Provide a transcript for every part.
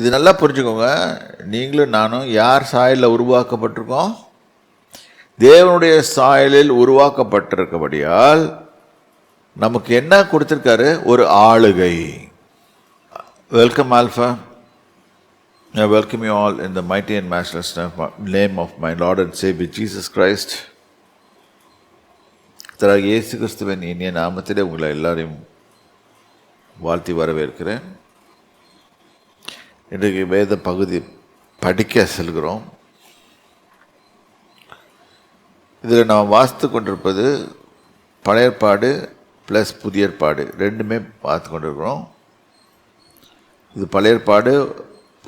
இது நல்லா புரிஞ்சுக்கோங்க. நீங்களும் நானும் யார் சாயலில் உருவாக்கப்பட்டிருக்கோம்? தேவனுடைய சாயலில் உருவாக்கப்பட்டிருக்கபடியால் நமக்கு என்ன கொடுத்துருக்காரு? ஒரு ஆளுகை. Welcome alpha I welcome you all in the mighty and matchless name of my Lord and Savior Jesus Christ. தராக இயேசு கிறிஸ்துவின் இனிய நாமத்திலே உங்களை எல்லாரையும் வாழ்த்தி வரவேற்கிறேன். இன்றைக்கு வேத பகுதி படிக்க செல்கிறோம். இதில் நாம் வாசித்து கொண்டிருப்பது பழைய ஏற்பாடு ப்ளஸ் புதிய ஏற்பாடு ரெண்டுமே பார்த்து கொண்டிருக்கிறோம். இது பழைய ஏற்பாடு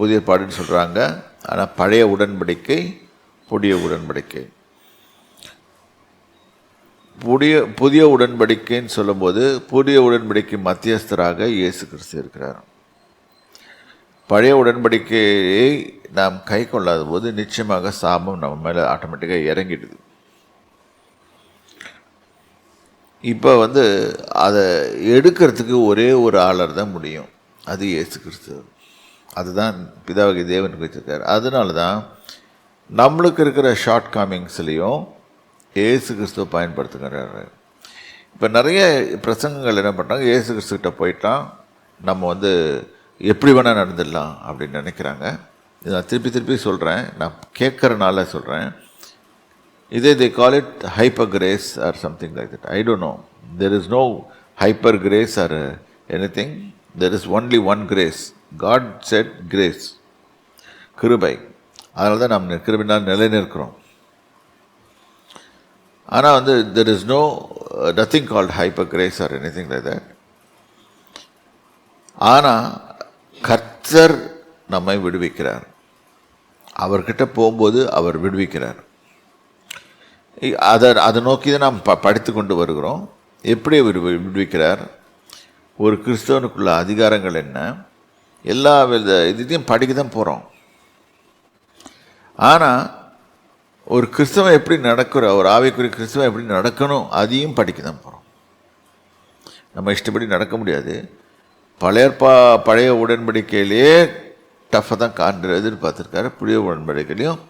புதிய ஏற்பாடுன்னு சொல்கிறாங்க ஆனால் பழைய உடன்படிக்கை புதிய உடன்படிக்கை. புதிய புதிய உடன்படிக்கைன்னு சொல்லும்போது புதிய உடன்படிக்கை மத்தியஸ்தராக இயேசு கிறிஸ்து இருக்கிறார். பழைய உடன்படிக்கையை நாம் கை கொள்ளாத போது நிச்சயமாக சாபம் நம்ம மேலே ஆட்டோமேட்டிக்காக இறங்கிடுது. இப்போ வந்து அதை எடுக்கிறதுக்கு ஒரே ஒரு ஆளர் தான் முடியும். அது இயேசு கிறிஸ்து. அதுதான் பிதாவகி தேவன் வச்சிருக்காரு அதனால தான் நம்மளுக்கு இருக்கிற ஷார்ட் காமிங்ஸ்லேயும் ஏசு கிறிஸ்துவ பயன்படுத்துகிறாரு. இப்போ நிறைய பிரசங்கங்கள் என்ன பண்ணுறாங்க ஏசு கிறிஸ்துக்கிட்ட போயிட்டான். நம்ம வந்து எப்படி வேணால் நடந்துடலாம் அப்படின்னு நினைக்கிறாங்க. இதை நான் திருப்பி திருப்பி சொல்கிறேன் நான் கேட்குறனால சொல்கிறேன் இதே they call it hyper grace or something like that I don't know there is no hyper grace or anything there is only one grace God said grace கிருபை. அதனால தான் நம்ம கிருபினால் நிலைநிற்கிறோம். ஆனால் வந்து there is no nothing called hyper grace or anything like that ஆனால் கர்த்தர் நம்மை விடுவிக்கிறார். அவர்கிட்ட போகும்போது அவர் விடுவிக்கிறார். அதை அதை நோக்கி தான் நாம் ப படித்து கொண்டு வருகிறோம். எப்படி அவர் விடுவிக்கிறார்? ஒரு கிறிஸ்தவனுக்குள்ள அதிகாரங்கள் என்ன? எல்லா வித இதையும் படிக்க தான் போகிறோம் ஆனால் ஒரு கிறிஸ்தவன் எப்படி நடக்கிற ஒரு ஆவிக்குரிய கிறிஸ்தவன் எப்படி நடக்கணும் அதையும் படிக்க தான் போகிறோம் நம்ம இஷ்டப்படி நடக்க முடியாது. பழைய பா பழைய உடன்படிக்கையிலேயே டஃப்பாக தான் காண்ற எதிர்பார்த்துருக்காரு புதிய உடன்படிக்கையிலையும்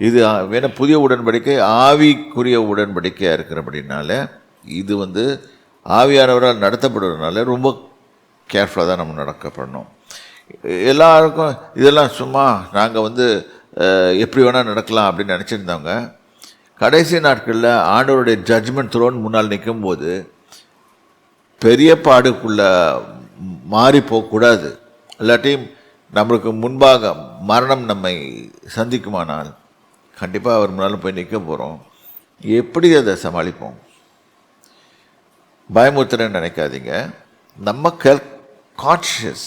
இது வேணால் புதிய உடன்படிக்கை ஆவிக்குரிய உடன்படிக்கையாக இருக்கிறபடினால இது வந்து ஆவியானவரால் நடத்தப்படுறதுனால ரொம்ப கேர்ஃபுல்லாக தான் நம்ம நடக்கப்படணும் எல்லாருக்கும் இதெல்லாம் சும்மா நாங்கள் வந்து எப்படி வேணால் நடக்கலாம் அப்படின்னு நினச்சிருந்தவங்க கடைசி நாட்களில் ஆண்டவருடைய ஜட்ஜ்மெண்ட் த்ரோன் முன்னால் நிற்கும்போது பெரிய பாடுக்குள்ள மாறி போகக்கூடாது. இல்லாட்டியும் நம்மளுக்கு முன்பாக மரணம் நம்மை சந்திக்குமானால் கண்டிப்பாக அவர் முன்னால் போய் நிற்க போகிறோம் எப்படி அதை சமாளிப்போம்? பயமுறுத்துறேன்னு நினைக்காதீங்க. நம்ம கல் கான்ஷியஸ்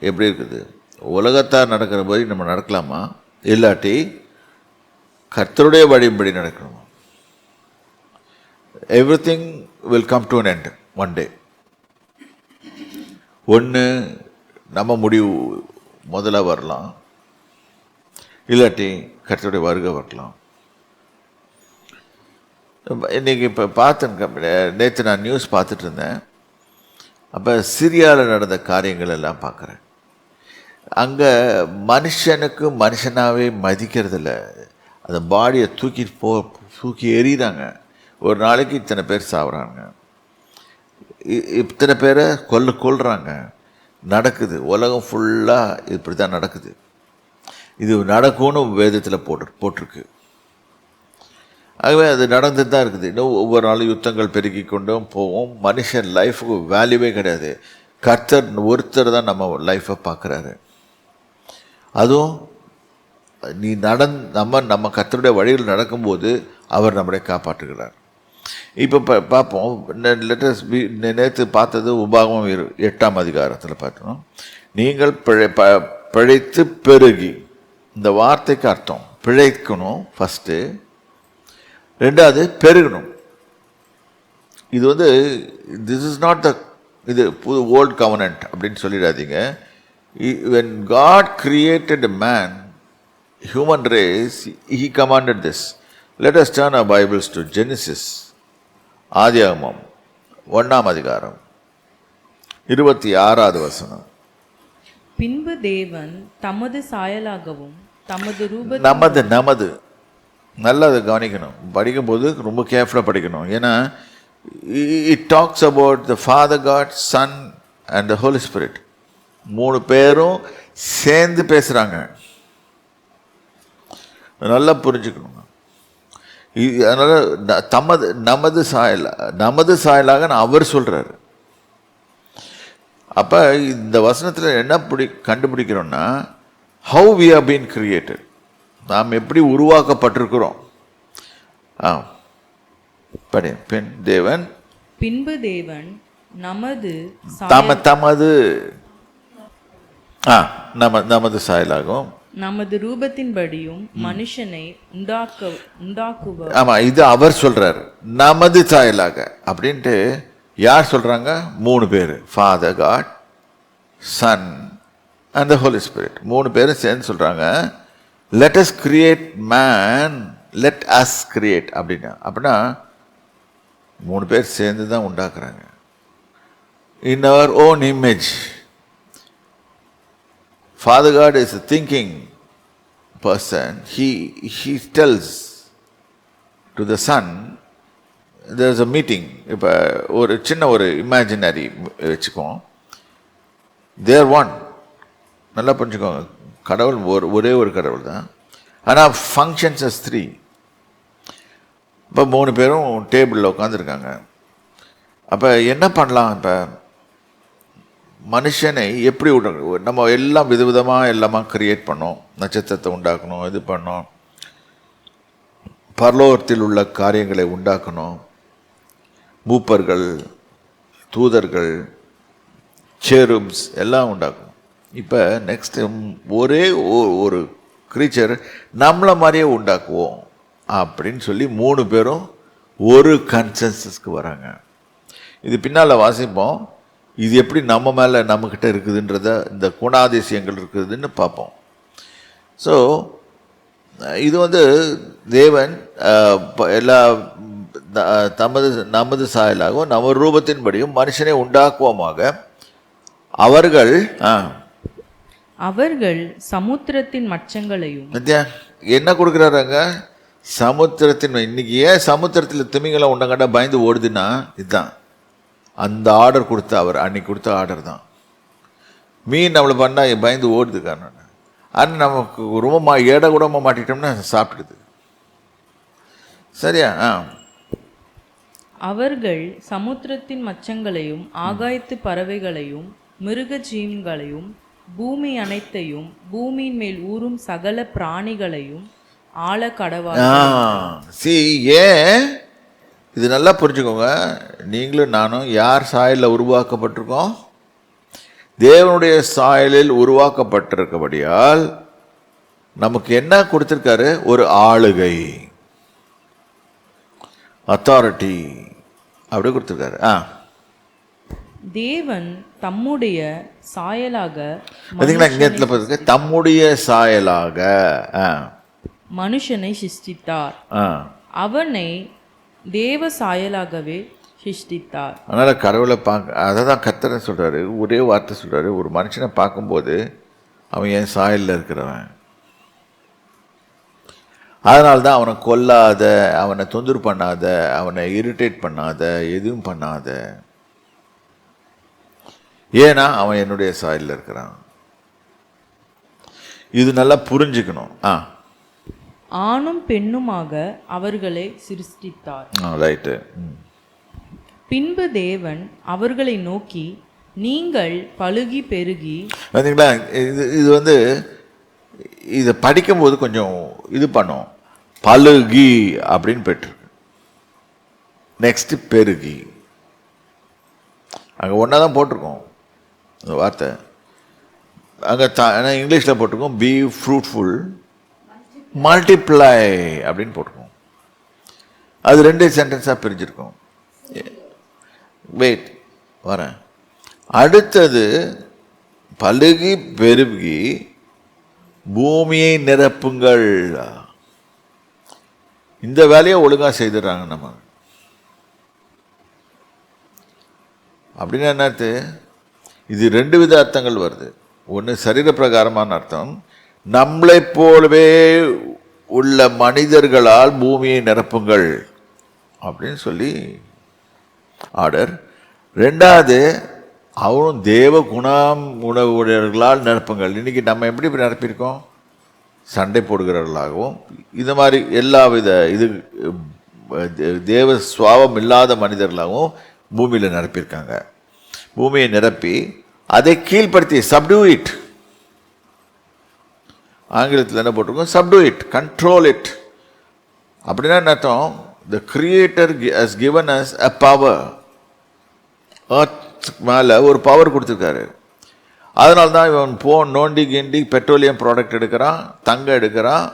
எப்படி இருக்குது? உலகத்தார் நடக்கிற மாதிரி நம்ம நடக்கலாமா? இல்லாட்டி கர்த்தருடைய வழியின்படி நடக்கணுமா? Everything will come to an end one day ஒன்று நம்ம முடிவு முதல்ல வரலாம். இல்லாட்டி கர்த்தருடைய வருகை வரலாம். இன்றைக்கி இப்போ பார்த்தேன் நேற்று நான் நியூஸ் பார்த்துட்டு இருந்தேன். அப்போ சிரியாவில் நடந்த காரியங்கள் எல்லாம் பார்க்குறேன். அங்கே மனுஷனுக்கு மனுஷனாகவே மதிக்கிறதில்ல. அந்த பாடியை தூக்கி போ தூக்கி எறிகிறாங்க ஒரு நாளைக்கு இத்தனை பேர் சாப்பிட்றாங்க இத்தனை பேரை கொல்ல கொள்கிறாங்க நடக்குது. உலகம் ஃபுல்லாக இப்படி தான் நடக்குது. இது நடக்கும்னு வேதத்தில் போட்டு போட்டிருக்கு. ஆகவே அது நடந்துட்டு தான் இருக்குது. இன்னும் ஒவ்வொரு நாளும் யுத்தங்கள் பெருகி கொண்டும் போவோம் மனுஷன் லைஃபுக்கு வேல்யூவே கிடையாது. கர்த்தர் ஒருத்தர் தான் நம்ம லைஃப்பை பார்க்குறாரு. அதுவும் நீ நடந் நம்ம நம்ம கர்த்தருடைய வழியில் நடக்கும்போது அவர் நம்மளை காப்பாற்றுகிறார். இப்போ பா பார்ப்போம் லெட்டர்ஸ் நேற்று பார்த்தது உபாகமம் இரு எட்டாம் அதிகாரத்தில் பார்த்தோம். நீங்கள் பிழை ப பிழைத்து பெருகி இந்த வார்த்தைக்கு அர்த்தம் பிழைக்கணும் ஃபஸ்ட்டு ரெண்டாவது பெருகணும். இது வந்து திஸ் இஸ் நாட் த இது புது ஓல்ட் கவர்னன்ட் அப்படின்னு சொல்லிடாதீங்க. When God created man human race he commanded this let us turn a bibles to Genesis ஆதியாகமம் ஒன்றாம் அதிகாரம் இருபத்தி ஆறாவது வசனம். பின்பு தேவன் தமது சாயலாகவும் தமது ரூப நமது நமது. நல்லா அதை கவனிக்கணும். படிக்கும்போது ரொம்ப கேர்ஃபுல்லாக படிக்கணும். ஏன்னா it talks about the father God son and the holy spirit மூணு பேரும் சேர்ந்து பேசுகிறாங்க நல்லா புரிஞ்சுக்கணும் அதனால தமது நமது சாயல் நமது சாயலாக அவர் சொல்றாரு. அப்ப இந்த வசனத்தில் என்ன பிடி கண்டுபிடிக்கிறோம்னா how we are been created நாம் எப்படி உருவாக்கப்பட்டிருக்கிறோம். ஆ படி பெண் தேவன். பின்பு தேவன் நமது தம தமது. ஆ நம நமது சாயலாகும். நமது ரூபத்தின்படியும் மனுஷனை உண்டாக்க உண்டாக்குவர். ஆமா இது அவர் சொல்றார். நமது சாயலாக அப்படின்ட்டு யார் சொல்றாங்க? மூணு பேர். Father God son and the holy spirit மூணு பேரும் சேர்ந்து சொல்றாங்க let us create man let us create அப்படின்னா அப்படின்னா மூணு பேர் சேர்ந்து தான் உண்டாக்குறாங்க. In our own image Father God is a thinking person. He, he tells to the son, there's a meeting. இப்போ ஒரு சின்ன ஒரு இமேஜினரி வச்சுக்குவோம். தேர் ஒன் நல்லா புரிஞ்சுக்கோங்க. கடவுள் ஒரு ஒரே ஒரு கடவுள் தான். ஆனால் ஃபங்க்ஷன்ஸ் அஸ் த்ரீ இப்போ மூணு பேரும் டேபிளில் உட்காந்துருக்காங்க அப்போ என்ன பண்ணலாம் இப்போ? மனுஷனை எப்படி விட நம்ம எல்லாம் விதவிதமாக எல்லாமா கிரியேட் பண்ணோம். நட்சத்திரத்தை உண்டாக்கணும் இது பண்ணோம். பரலோகத்தில் உள்ள காரியங்களை உண்டாக்கணும். மூப்பர்கள் தூதர்கள் சேரும்ஸ் எல்லாம் உண்டாக்கணும். இப்போ நெக்ஸ்ட் ஒரே ஒ- ஒரு க்ரீச்சர் நம்மளை மாதிரியே உண்டாக்குவோம் அப்படின்னு சொல்லி மூணு பேரும் ஒரு கன்சென்சஸ்க்கு வராங்க. இது பின்னால் வாசிப்போம். இது எப்படி நம்ம மேலே நம்மக்கிட்ட இருக்குதுன்றத இந்த குணாதிசயங்கள் இருக்குதுன்னு பார்ப்போம். ஸோ இது வந்து தேவன் எல்லா தமது நமது சாயலாகவும் நமது ரூபத்தின்படியும் மனுஷனை உண்டாக்குவோமாக. அவர்கள் அவர்கள் சமுத்திரத்தின் மச்சங்களையும் என்ன கொடுக்குறாருங்க சமுத்திரத்தின் இன்னைக்கு ஏன் சமுத்திரத்தில் திமிங்கலம் உண்டங்கண்டா பயந்து ஓடுதுன்னா இதுதான். அந்த ஆர்டர் கொடுத்த அவர் அன்னைக்கு கொடுத்த ஆர்டர் தான். மீன் நம்மளை பண்ணால் பயந்து ஓடுது காரணம் ஆனால் நமக்கு ரொம்ப மா ஏட கூடமா மாட்டிட்டோம்னா சாப்பிடுது. சரியா? ஆ. அவர்கள் சமுத்திரத்தின் மச்சங்களையும் ஆகாயத்து பறவைகளையும் மிருக ஜீவன்களையும் பூமி அனைத்தையும் பூமியின் மேல் ஊறும் சகல பிராணிகளையும் ஆழ கடவா சி ஏன்? இது நல்லா புரிஞ்சுக்கோங்க. நீங்களும் நானும் யார் சாயலில் உருவாக்கப்பட்டிருக்கோம்? தேவனுடைய சாயலில் உருவாக்கப்பட்டிருக்கபடியால் நமக்கு என்ன கொடுத்திருக்காரு? ஒரு ஆளுகை. அத்தாரிட்டி அப்படி கொடுத்துருக்காரு. ஆ. தேவன் தம்முடைய சாயலாக பார்த்தீங்களா இங்கே இடத்துல பார்த்துருக்க தம்முடைய சாயலாக. மனுஷனை சிருஷ்டித்தார். ஆ. அவனை தேவ சாயலாகவே சிருஷ்டித்தார். அதனால் கடவுளை பார்க்க அதை தான் கத்தரை சொல்கிறாரு ஒரே வார்த்தை சொல்கிறாரு ஒரு மனுஷனை பார்க்கும்போது அவன் என் சாயலில் இருக்கிறவன்? அதனால தான் அவனை கொல்லாத அவனை தொந்தரவு பண்ணாத அவனை இரிட்டேட் பண்ணாத எதுவும் பண்ணாத. ஏன்னா அவன் என்னுடைய சாயலில் இருக்கிறான். இது நல்லா புரிஞ்சுக்கணும். ஆ. ஆணும் பெண்ணுமாக அவர்களை சிருஷ்டித்தார். ரைட்டு பின்பு தேவன் அவர்களை நோக்கி நீங்கள் பழுகி பெருகி பார்த்தீங்களா இது இது வந்து இதை படிக்கும்போது கொஞ்சம் இது பண்ணும். பழுகி அப்படின்னு பெற்றிருக்கு நெக்ஸ்ட் பெருகி. அங்கே ஒன்றா தான் போட்டிருக்கோம் அந்த வார்த்தை. அங்கே த ஆனால் இங்கிலீஷில் போட்டிருக்கோம் பி ஃப்ரூட்ஃபுல் மல்டிப்ளை அப்படின்னு போட்டிருக்கோம் அது ரெண்டு சென்டென்ஸாக பிரிஞ்சிருக்கும். வெயிட் வரேன். அடுத்தது பழுகி பெருகி பூமியை நிரப்புங்கள். இந்த வேலையை ஒழுங்காக செய்துடுறாங்க நம்ம. அப்படின்னா என்னத்து? இது ரெண்டு வித அர்த்தங்கள் வருது. ஒன்று சரீர பிரகாரமான அர்த்தம் நம்மளைப் போலவே உள்ள மனிதர்களால் பூமியை நிரப்புங்கள் அப்படின்னு சொல்லி ஆர்டர் ரெண்டாவது அவரும் தேவ குணம் உணவுடையவர்களால் நிரப்புங்கள். இன்றைக்கி நம்ம எப்படி இப்படி நிரப்பியிருக்கோம்? சண்டை போடுகிறவர்களாகவும் இது மாதிரி எல்லா வித இது தேவ சுவாபம் இல்லாத மனிதர்களாகவும் பூமியில் நிரப்பியிருக்காங்க. பூமியை நிரப்பி அதை கீழ்ப்படுத்தி சப்டூ இட் ஆங்கிலத்தில் என்ன போட்டிருக்கோம்? சப்டூ இட் கண்ட்ரோல் இட் அப்படின்னா என்ன அர்த்தம்? The creator has given us a power earth மேலே ஒரு பவர் கொடுத்துருக்காரு. அதனால தான் இவன் போன் நோண்டி கிண்டி பெட்ரோலியம் ப்ராடக்ட் எடுக்கிறான் தங்கம் எடுக்கிறான்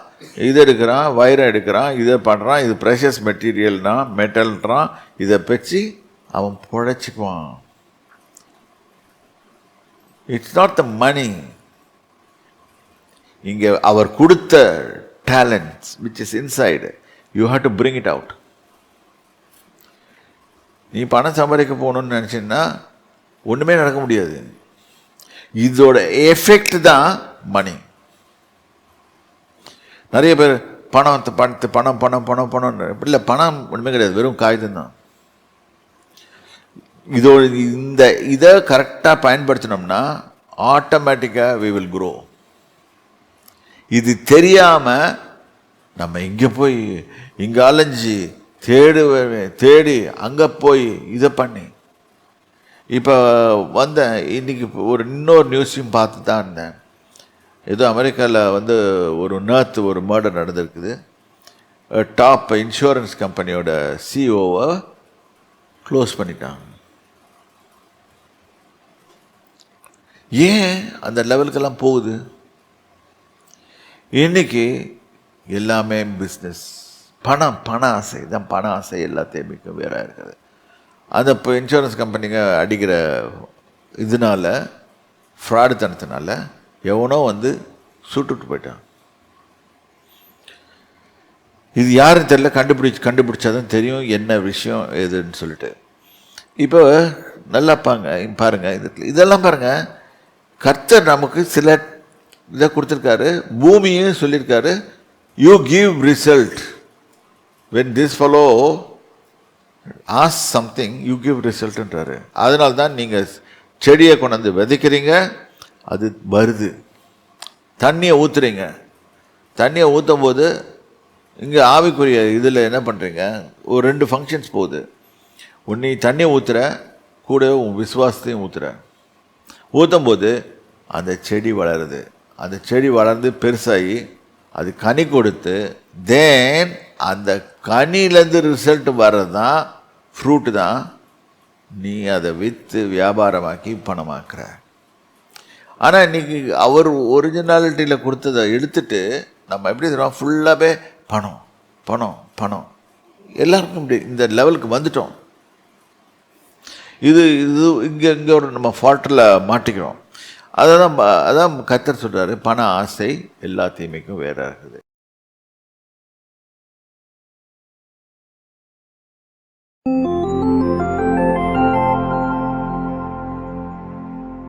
இது எடுக்கிறான் வைரம் எடுக்கிறான் இதை பண்ணுறான் இது ப்ரெஷஸ் மெட்டீரியல்னா மெட்டல்ன்றான் இதை பெச்சு அவன் பொழைச்சிக்குவான். இட்ஸ் நாட் த மணி இங்கே அவர் கொடுத்த talents which is inside you have to bring it out நீ பணம் சம்பாதிக்க போகணும்னு நினச்சின்னா ஒன்றுமே நடக்க முடியாது. இதோட எஃபெக்ட் தான் மணி நிறைய பேர் பணம் பணத்து பணம் பணம் பணம் பணம் இப்படி இல்லை பணம் ஒன்றுமே கிடையாது வெறும் காகிதம் தான். இதோட இந்த இதை கரெக்டாக பயன்படுத்தினோம்னா ஆட்டோமேட்டிக்காக வி வில் க்ரோ இது தெரியாமல் நம்ம இங்கே போய் இங்கே அலைஞ்சி தேடு தேடி அங்கே போய் இதை பண்ணி. இப்போ வந்தேன் இன்றைக்கி ஒரு இன்னொரு நியூஸையும் பார்த்து தான் இருந்தேன். ஏதோ அமெரிக்காவில் வந்து ஒரு நேர்த்து ஒரு மர்டர் நடந்திருக்குது. டாப் இன்சூரன்ஸ் கம்பெனியோட சிஓவை க்ளோஸ் பண்ணிட்டாங்க. ஏன் அந்த லெவலுக்கெல்லாம் போகுது? இன்னைக்கு எல்லாமே பிஸ்னஸ் பணம் பண ஆசை. தான் பண ஆசை எல்லாத்தையும் மிக வேற இருக்குது. அந்த இப்போ இன்சூரன்ஸ் கம்பெனிங்க அடிக்கிற இதனால ஃப்ராடு தனத்தினால எவனோ வந்து சுட்டுட்டு போயிட்டான். இது யாருன்னு தெரியல கண்டுபிடிச்சு கண்டுபிடிச்சாதான் தெரியும் என்ன விஷயம் எதுன்னு சொல்லிட்டு. இப்போ நல்லா பாங்க பாருங்கள் இதில் இதெல்லாம் பாருங்கள் கர்த்தர் நமக்கு சில இதை கொடுத்துருக்காரு பூமியும் சொல்லியிருக்காரு you give result when this follow us something you give ரிசல்ட்ன்றாரு அதனால தான் நீங்கள் செடியை கொண்டாந்து விதைக்கிறீங்க அது வருது. தண்ணியை ஊற்றுறீங்க தண்ணியை ஊற்றும் போது இங்கே ஆவிக்குரிய இதில் என்ன பண்ணுறீங்க ஒரு ரெண்டு ஃபங்க்ஷன்ஸ் போகுது. ஒன்று தண்ணியை ஊற்றுற கூடவே உன் விசுவாசத்தையும் ஊற்றுற ஊற்றும் போது அந்த செடி வளருது. அந்த செடி வளர்ந்து பெருசாகி அது கனி கொடுத்து தேன் அந்த கனியிலேருந்து ரிசல்ட் வர்றது தான் ஃப்ரூட்டு தான். நீ அதை விற்று வியாபாரமாக்கி பணமாக்குற. ஆனால் இன்னைக்கு அவர் ஒரிஜினாலிட்டியில் கொடுத்ததை எடுத்துட்டு நம்ம எப்படி தெரியுமா ஃபுல்லாகவே பணம் பணம் பணம். எல்லாருக்கும் இப்படி இந்த லெவலுக்கு வந்துட்டோம். இது இது இங்கே இங்கே ஒரு நம்ம ஃபால்ட்டில் மாட்டிக்கிறோம். அதை தான் அதான் கத்தர் சொல்கிறாரு பண ஆசை எல்லா தீமைக்கும் வேற இருக்குது.